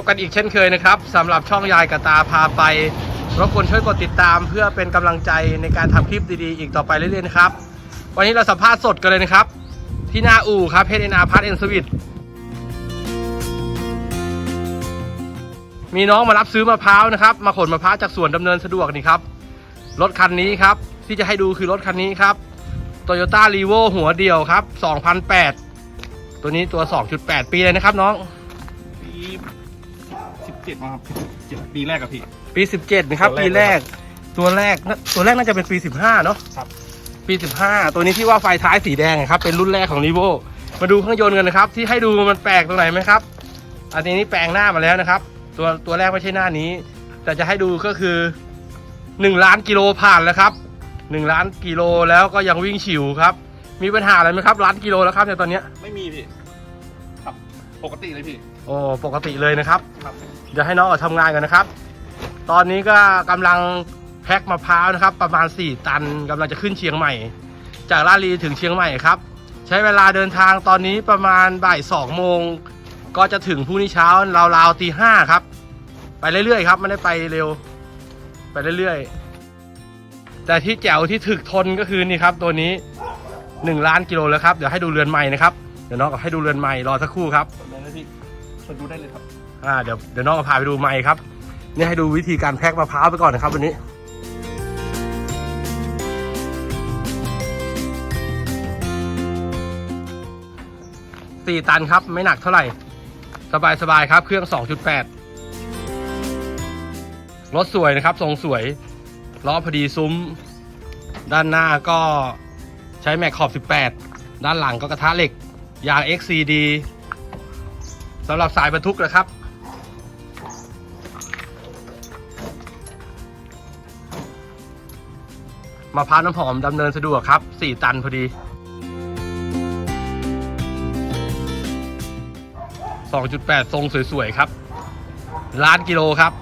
บกันอีกเช่นเคยนะครับสำหรับช่องยายกระตาพาไปรบกวนช่วยกดติดตามเพื่อเป็นกำลังใจในการทำคลิปดีๆ อีกต่อไปเรื่อยๆนะครับ วันนี้เราสัมภาษณ์สดกันเลยนะครับ ที่หน้าอู่ครับเพชรเอ็นอาร์พาร์ทเอ็นสวิตมีน้องมารับซื้อมะพร้าวนะครับ มาขนมะพร้าวจากสวนดำเนินสะดวกนี่ครับ รถคันนี้ครับ ที่จะให้ดูคือรถคันนี้ครับ Toyota r e v o หัวเดียวครับ 2008 ตัวนี้ตัว 2.8 ปีเลยนะครับน้อง ปีสิบเจ็ดมาครับเจ็ดปีแรกกับพี่ ปี 17นะครับตัวแรกปีแรกตัวแรกน่าตัวแรกน่าจะเป็นปี 15เนาะครับ ปี 15 ตัวนี้ที่ว่าไฟท้ายสีแดงครับเป็นรุ่นแรกของ r e v o มาดูเครื่องยนต์กันนะครับ ที่ให้ดูมันแปลกตรงไหนไหมครับ อันนี้นี่แปลงหน้ามาแล้วนะครับ ตัวตัวแรกไม่ใช่หน้านี้ แต่จะให้ดูก็คือ 1 ล้านกิโลผ่านแล้วครับ 1 ล้านกิโลแล้วก็ยังวิ่งฉิวครับ มีปัญหาอะไรไหมครับล้านกิโลแล้วครับในยตอนเนี้ยไม่มีพี่ครับ ปกติเลยพี่โอ้ปกติเลยนะครับ ครับเดี๋ยวให้น้องออกทำงานกันนะครับ ตอนนี้ก็กำลังแพ็คมะพร้าวนะครับ ประมาณ 4 ตันกำลังจะขึ้นเชียงใหม่ จากลาดลีถึงเชียงใหม่ครับ ใช้เวลาเดินทางตอนนี้ประมาณบ่าย2โมง ก็จะถึงพรุ่งนี้เช้าราวๆตีห้าครับ ไปเรื่อยๆครับไม่ได้ไปเร็ว ไปเรื่อยๆ แต่ที่แจ๋วที่ถึกทนก็คือนี่ครับ ตัวนี้ 1 ล้านกิโลแล้วครับ เดี๋ยวให้ดูเรือนใหม่นะครับ เดี๋ยวน้องก็ให้ดูเรือนใหม่รอสักครู่ครับได้เลย พี่เปิดดูได้เลยครับ อ่าเดี๋ยวเดี๋ยวน้องก็พาไปดูไม้ครับนี่ให้ดูวิธีการแพ็คมะพร้าวไปก่อนนะครับวันนี้สี่ตันครับไม่หนักเท่าไหร่ สบายสบายครับ เครื่อง 2.8 รถสวยนะครับ ทรงสวย ล้อพอดีซุ้ม ด้านหน้าก็ใช้แม็กขอบ 18 ด้านหลังก็กระทะเหล็ก ยาง XCD สำหรับสายบรรทุกนะครับ มะพร้าวน้ำหอมดำเนินสะดวกครับ 4 ตันพอดี 2.8 ทรงสวยๆ ครับ ล้านกิโลครับ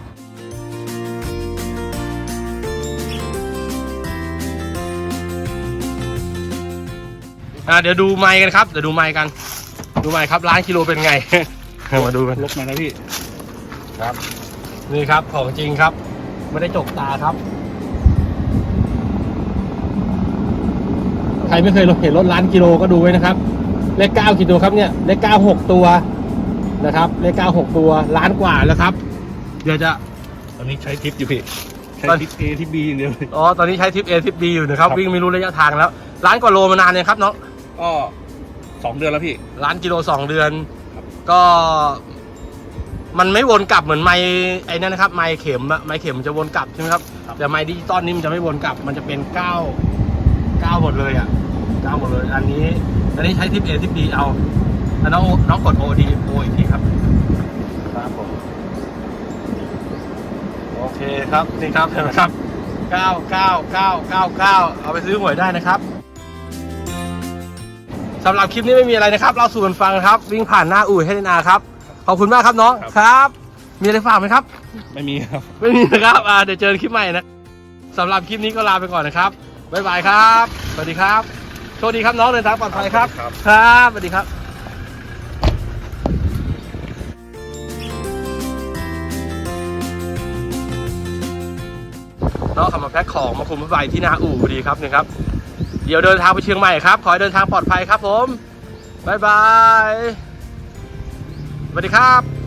เดี๋ยวดูไมค์กันครับ เดี๋ยวดูไมค์กัน ดูไมค์ครับ ล้านกิโลเป็นไง มาดูกันลบมาแล้วพี่ ครับ นี่ครับของจริงครับ ไม่ได้จกตาครับ ใครไม่เคยเห็นรถล้านกิโลก็ดูไว้นะครับ เลขเก้ากี่ตัวครับเนี่ย เลขเก้าหกตัวนะครับ เลขเก้าหกตัวล้านกว่าแล้วครับ เดี๋ยวจะ ตอนนี้ใช้ทิปอยู่พี่ ใช้ตอนทิป A ทิป B อย่างเดียวเลยอ๋อ ตอนนี้ใช้ทิป A ทิป B อยู่นะครับครับ วิ่งไม่รู้ระยะทางแล้ว ล้านกว่าโลมานานเลยครับน้อง ก็สองเดือนแล้วพี่ ล้านกิโลสองเดือนครับ ก็มันไม่วนกลับเหมือนไม้ไอ้นั่นนะครับ ไม้เข็มอะไม้เข็มมันจะวนกลับใช่ไหมครับแต่ไม้ดิจิตอลนี่มันจะไม่วนกลับ มันจะเป็นเก้าเก้าหมดเลยอะเก้าหมดเลย อันนี้ อันนี้ใช้ทิป A ทิป B เอาแล้วน้องน้องกด O D O อีกทีครับครับผมโอเคครับนี่ครับเห็นไหมครับเก้าเก้าเก้าเก้าเก้าเอาไปซื้อหวยได้นะครับ สำหรับคลิปนี้ไม่มีอะไรนะครับเราสู่กันฟังครับ วิ่งผ่านหน้าอู่ให้นาครับ ขอบคุณมากครับน้องครับ มีอะไรฝากไหมครับ ไม่มีครับ ไม่มีนะครับอ่าเดี๋ยวเจอกันคลิปใหม่นะสำหรับคลิปนี้ก็ลาไปก่อนนะครับบ๊ายบายครับ สวัสดีครับ โชคดีครับน้องเดินทางปลอดภัยครับ ครับ ครับสวัสดีครับน้องขับมาแพ็คของมาคุมรถไฟที่หน้าอู่พอดีครับนี่ครับ เดี๋ยวเดินทางไปเชียงใหม่ครับ ขอให้เดินทางปลอดภัยครับผม บ๊ายบาย สวัสดีครับ